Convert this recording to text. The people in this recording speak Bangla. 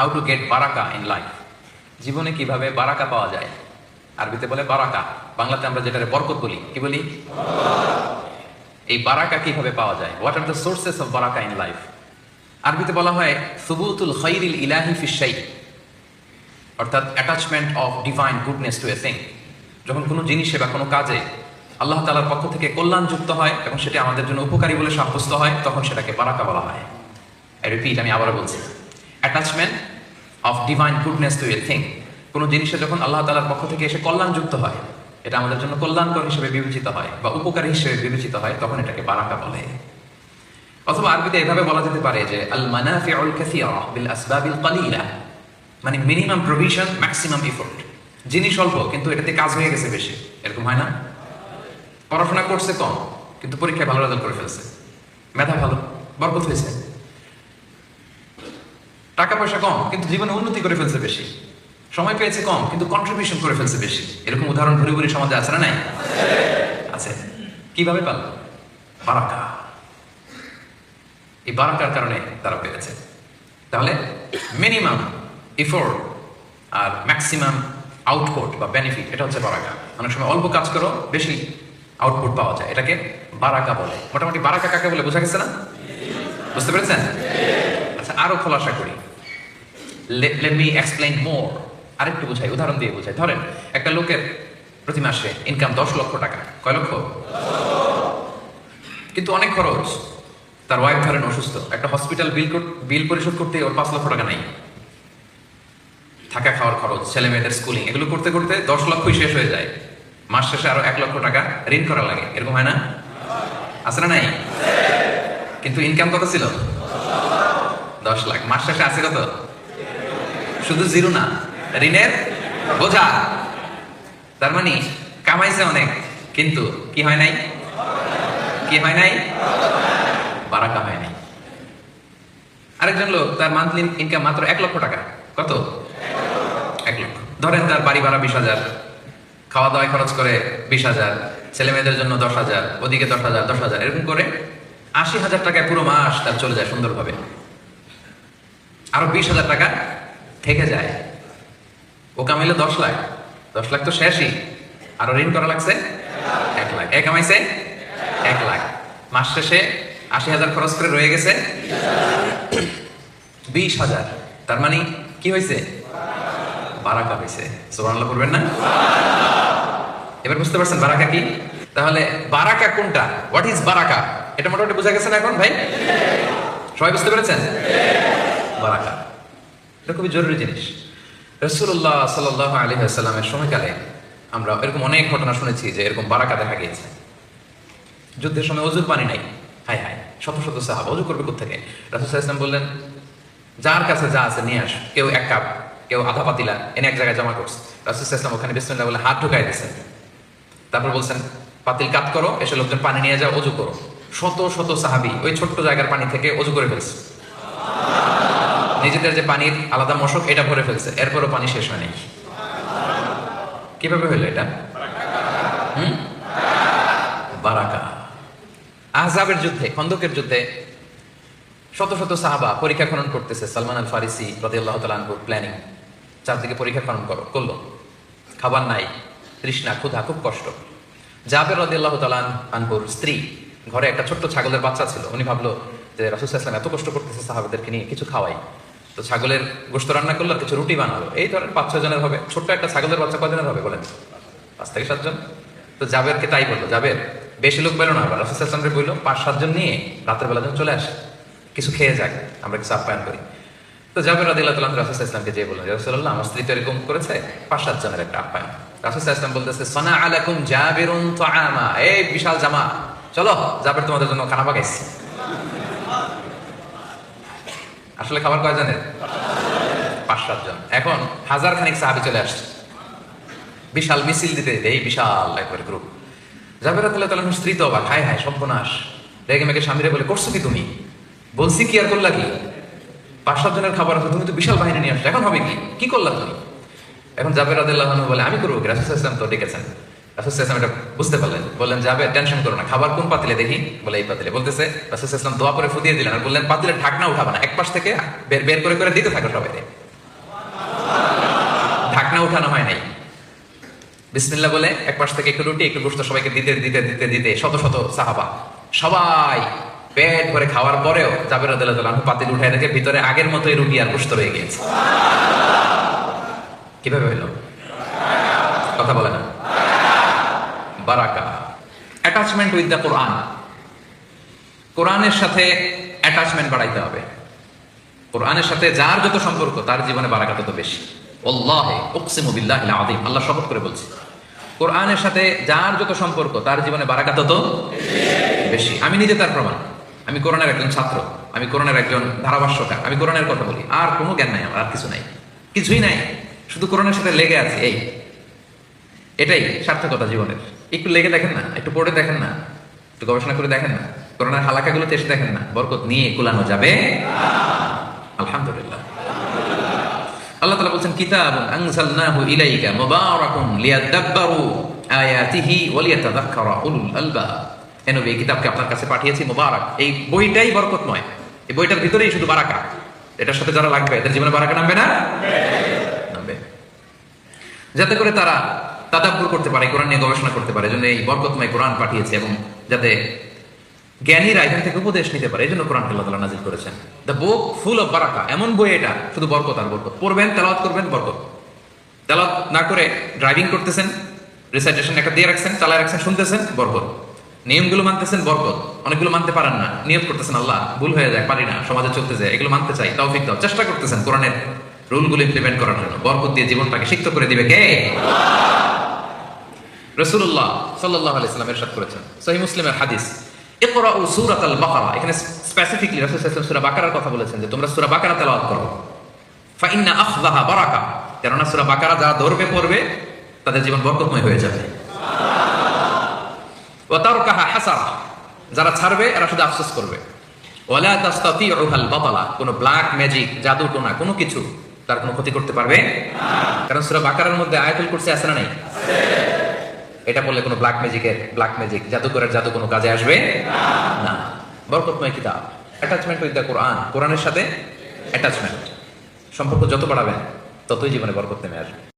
হাউ টু গেট বারাকা ইন লাইফ জীবনে কীভাবে বারাকা পাওয়া যায়? আরবিতে বলে বারাকা বাংলাতে আমরা যেটারে বরকত বলি, কি বলি? এই বারাকা কীভাবে পাওয়া যায়? What are the sources of Baraka in life আরবিতে বলা হয়, সুবুতুল খৈরিল ইলাহি ফিসাই অর্থাৎ attachment of divine goodness to a thing যখন কোনো জিনিসে বা কোনো কাজে আল্লাহ তালার পক্ষ থেকে কল্যাণযুক্ত হয় এবং সেটি আমাদের জন্য উপকারী বলে সাব্যস্ত হয়, তখন সেটাকে বারাকা বলা হয়। রিপিট আমি আবার বলছি। Attachment of divine goodness to a thing কোনো জিনিসে যখন আল্লাহ তালার পক্ষ থেকে এসে কল্যাণযুক্ত হয়, এটা আমাদের জন্য কল্যাণকর হিসেবে বিবেচিত হয় বা উপকারী হিসেবে বিবেচিত হয়, তখন এটাকে বারাকা বলে। অথবা আরবিতে এভাবে বলা যেতে পারে যে আল মানাফিউল কাসীরা বিল আসবাবিল কালিলা মানে মিনিমাম প্রভিশন ম্যাক্সিমাম এফোর্ট জিনিস অল্প কিন্তু এটাতে কাজ হয়ে গেছে বেশি। এরকম হয় না? পড়াশোনা করছে কম, কিন্তু পরীক্ষায় ভালো রেজাল্ট করে ফেলছে। মেধা ভালো, বরকত হয়েছে। পয়সা কম, কিন্তু জীবনে উন্নতি করে ফেলছে বেশি। সময় পেয়েছে কম, কিন্তু কন্ট্রিবিউশন করে ফেলছে বেশি। এরকম উদাহরণ ভরি ভরি সমাজে আছে না নাই? আছে। কীভাবে পাল বারাকা। এই বারাকার কারণে তারা পেরেছে। তাহলে মিনিমাম ইফোর্ট আর ম্যাক্সিমাম আউটপুট বা বেনিফিট এটা হচ্ছে বারাকা। অনেক সময় অল্প কাজ করো বেশি আউটপুট পাওয়া যায়। এটাকে বারাকা বলে। মোটামুটি বারাকা কাকে বলে, বোঝা গেছে না? বুঝতে পেরেছেন? আচ্ছা আরও খোলাসা করি। লেট মি এক্সপ্লেইন মোর আরেকটু বুঝাই, উদাহরণ দিয়ে বুঝাই। ধরেন, একটা লোকের প্রতি মাসে ইনকাম দশ লক্ষ টাকা। কয় লক্ষ? কিন্তু অনেক খরচ। তার ওয়াইফ ধরেন অসুস্থ। একটা হসপিটাল বিল বিল পরিশোধ করতে ওর পাঁচ লক্ষ টাকা নাই। থাকা খাওয়ার খরচ, ছেলে মেয়েদের স্কুলিং এগুলো করতে করতে দশ লক্ষই শেষ হয়ে যায়। মাস শেষে আরও এক লক্ষ টাকা ঋণ করা লাগে। এরকম হয় না? আছে না নাই? কিন্তু ইনকাম কত ছিল? দশ লাখ। মাস শেষে আছে কত? শুধু জিরো না, ঋণের বোঝা। তার মানে কামাইছে অনেক, কিন্তু কি হয় নাই? কি হয় নাই? বারাকা হয় নাই। আরেকজন লোক, তার মান্থলি ইনকাম মাত্র এক লক্ষ টাকা। কত? এক লক্ষ। ধরেন তার বাড়ি ভাড়া বিশ হাজার খাওয়া দাওয়া খরচ করে বিশ হাজার, ছেলে মেয়েদের জন্য দশ হাজার, ওদিকে দশ হাজার দশ হাজার, এরকম করে আশি হাজার টাকায় পুরো মাস তার চলে যায় সুন্দরভাবে। আরও বিশ হাজার টাকা থেকে যায়। ও কামাইলে দশ লাখ। দশ লাখ তো শেষই। আরও ঋণ করা লাগছে? এক লাখ। এক কামাইছে? এক লাখ। মাস শেষে আশি হাজার খরচ করে রয়ে গেছে। বিশ হাজার। তার মানে কি হয়েছে? বারাকা হয়েছে। সোহানাল্লাহ করবেন না? এবার বুঝতে পারছেন বারাকা কি? তাহলে বারাকা কোনটা? হোয়াট ইজ বারাকা? এটা মোটামুটি বোঝা গেছে না এখন ভাই? সবাই বুঝতে পেরেছেন? বারাকা। এটা খুবই জরুরি জিনিস। রসুল্লাহ সাল্লাহ আলী সাল্লামের সময়কালে আমরা এরকম অনেক ঘটনা শুনেছি যে এরকম বারাকা দেখা গিয়েছে। যুদ্ধের সময় অজুর পানি নাই। হাই হাই শত শত সাহাব, অজু করবে কোথেকে রাসুল ইসলাম বললেন, যার কাছে যা আছে নিয়ে আস। কেউ এক কাপ, কেউ আধা পাতিলা, এনে এক জায়গায় জমা করছে। রাসুল ইসলাম ওখানে বিসমিল্লাহ বলে হাত ঢুকাই দিয়েছেন। তারপর বলছেন, পাতিল কাত করো, এসে লোকজন পানি নিয়ে যাও, অজু করো। শত শত সাহাবি ওই ছোট্ট জায়গার পানি থেকে অজু করে ফেলছে। নিজেদের যে পানির আলাদা মশক, এটা ভরে ফেলছে। এরপরও পানি শেষ হয়নি। কীভাবে হইল এটা? বারাকা। আহজাবের যুদ্ধে, খন্দকের যুদ্ধে শত শত সাহাবা পরীক্ষা খনন করতেছে সালমান আল ফারিসি রদিয়াল্লাহ প্ল্যানিং চারদিকে পরীক্ষা খনন করো, করল। খাবার নাই, তৃষ্ণা, ক্ষুধা, খুব কষ্ট। জাবের রদিয়াল্লাহ তালান আনপুর স্ত্রী, ঘরে একটা ছোট্ট ছাগলের বাচ্চা ছিল। উনি ভাবলো যে রাসুল এত কষ্ট করতেছে সাহাবাদেরকে নিয়ে, কিছু খাওয়াই। তো ছাগলের গোস্ত রান্না করল, কিছু রুটি বানালো। এই ধরেন পাঁচ, ছয় জনের হবে। ছোট্ট একটা ছাগলের বাচ্চা কদিনের হবে বলেন? পাঁচ থেকে সাতজন তো জাবেরকে তাই বলল, জাবের, বেশি লোক বেরো না রাসুল ইসলামকে বলল, পাঁচ সাতজন নিয়ে রাতের বেলা যখন চলে আসে। কিছু খেয়ে যাক, আমরা কিছু আপ্যায়ন করি। তো জাবের রাদিল্লাহ তালাম রাসুল ইসলামকে যে বললেন রাসুল্লাহ আমার স্ত্রী তো এরকম করেছে, পাঁচ, সাত জনের একটা আপ্যায়ন। রাসুল বলতেছে সনা আলাকুম জাবেরুন তো আমা এই বিশাল জামা। চলো, জাবের তোমাদের জন্য খানা পাকাইছি আসলে খাবার কয় জানেন পাঁচ সাতজন এখন হাজার খানিক সাহাবি চলে আসছে। বিশাল মিছিল দিতে এই বিশাল একবার গ্রুপ জাবের তাল্লাহ স্ত্রী তো অবাক, হায় হায়, সর্বনাশ। রেগে মেগে স্বামীরে বলে, করছ কি তুমি? বলছি কি আর করলা কি? পাঁচ সাত জনের খাবার আছে, তুমি তো বিশাল বাহিনী নিয়ে আসছো, এখন হবে কি? কি করলা তুমি? এখন জাবের আদাল্লাহ বলে, আমি করব রাসুল তো ডেকেছেন। রাসুল এটা বুঝতে পারলেন। বললেন যাবে টেনশন করো না, খাবার কোন পাতিলে দেখি? বলে, এই পাতিলে। বলতেছে, রাসুল দোয়া করে ফুদিয়ে দিলেন আর বললেন পাতিলে ঢাকনা উঠাবে না, এক পাশ থেকে বের বের করে করে দিতে থাকো সবাই ঢাকনা উঠানো হয় নাই। বিসমিল্লা বলে, এক পাশ থেকে একটু রুটি, একটু গোস্ত সবাইকে দিতে দিতে দিতে দিতে, শত শত সাহাবা। সবাই পেট ভরে খাওয়ার পরেও জাবের আদালত পাতিল উঠায় দেখে ভিতরে আগের মতোই রুটি আর গোস্ত রয়ে গিয়েছে। কীভাবে হইল কথা বলে না। বারাকা। অ্যাটাচমেন্ট উইথ দ্য কোরআন কোরআনের সাথে অ্যাটাচমেন্ট বাড়াইতে হবে। কোরআনের সাথে যার যত সম্পর্ক, তার জীবনে বারাকা তত বেশি। বিল্লাহিল আযীম আল্লাহ শপথ করে বলছে। কোরআনের সাথে যার যত সম্পর্ক, তার জীবনে বারাকা তত বেশি। আমি নিজে তার প্রমাণ। আমি কোরআনের একজন ছাত্র। আমি কোরআনের একজন ধারাভাষ্যকার। আমি কোরআনের কথা বলি। আর কোনো জ্ঞান নাই আমার, আর কিছু নাই। কিছুই নাই। শুধু কোরআনের সাথে লেগে আছে এই। এটাই সার্থকতা জীবনের। একটু লেগে দেখেন না, একটু পড়ে দেখেন না, একটু গবেষণা করে দেখেন না, করোনার হালাকাগুলোতে এসে দেখেন না, বরকত নিয়ে কুলানো যাবে? আলহামদুলিল্লাহ। আল্লাহ তাআলা বলছেন কিতাব আনজালনাহু ইলাইকা মুবারাকুন লিয়াদাব্বারু আয়াতিহি ওয়া লিয়াতাযাক্কারা উলুল আলবাব। এ নবী কিতাবকে আপনার কাছে পাঠিয়েছি, মুবারক। এই বইটাই বরকতময়। এই বইটার ভিতরেই শুধু বারাকা। এটার সাথে যারা লাগবে, এদের জীবনে বারাকা নামবে না? নামবে। যাতে করে তারা তাদাব্বুর করতে পারে, কোরআন নিয়ে গবেষণা করতে পারে, এজন্য এই বরকতময় কোরআন পাঠিয়েছে এবং যাতে জ্ঞানীরা এখান থেকে উপদেশ নিতে পারে এই জন্য কোরআন আল্লাহ তাআলা নাজিল করেছেন। দ্য বুক ফুল অফ বারাকা এমন বই এটা, শুধু বরকত আর বরকত। পড়বেন, তেলাওয়াত করবেন, বরকত। তেলাওয়াত না করে ড্রাইভিং করতেছেন রিসাইটেশন একটা দিয়ে রাখছেন, চালায় রাখছেন, শুনতেছেন, বরকত। নিয়মগুলো মানতেছেন, বরকত। অনেকগুলো মানতে পারেন না, নিয়ত করতেছেন, আল্লাহ, ভুল হয়ে যায়, পারি না, সমাজে চলতে যায়, এগুলো মানতে চাই, তৌফিক দাও, চেষ্টা করতেছেন কোরআনের রুলগুলো ইমপ্লিমেন্ট করার জন্য। বরকত দিয়ে জীবনটাকে সিক্ত করে দিবে কে? রসুল্লাহ সাল্লাহ আলাইসাল্লাম এরশাদ করেছেন। সহি মুসলিমের হাদিস। ইকরা ও সুরাত আল বাকারা। এখানে স্পেসিফিকলি রাসূল আলাইহি সূরা বাকারার কথা বলেছেন যে তোমরা সূরা বাকারা তেলাওয়াত করো। ফা ইন্না বারাকা। কেননা সূরা বাকারা যারা ধরবে পড়বে, তাদের জীবন বরকতময় হয়ে যাবে। ওয়া তারকাহা হাসারা। যারা ছাড়বে, এরা শুধু আফসোস করবে। ওয়ালা তাস্তাতিউহাল বাতালা। কোনো ব্ল্যাক ম্যাজিক জাদু টোনা, কোনো কিছু তার কোনো ক্ষতি করতে পারবে কারণ সুরা বাকারার মধ্যে আয়াতুল কুরসি আছে না নাই? এটা বললে কোনো ব্ল্যাক ম্যাজিকের ব্ল্যাক ম্যাজিক জাদুকরের জাদু কোনো কাজে আসবে না। বরকতময় কিতাব। অ্যাটাচমেন্ট উইথ দ্য কোরআন কোরআনের সাথে অ্যাটাচমেন্ট সম্পর্ক যত বাড়াবেন, ততই জীবনে বরকত নেমে আসবে।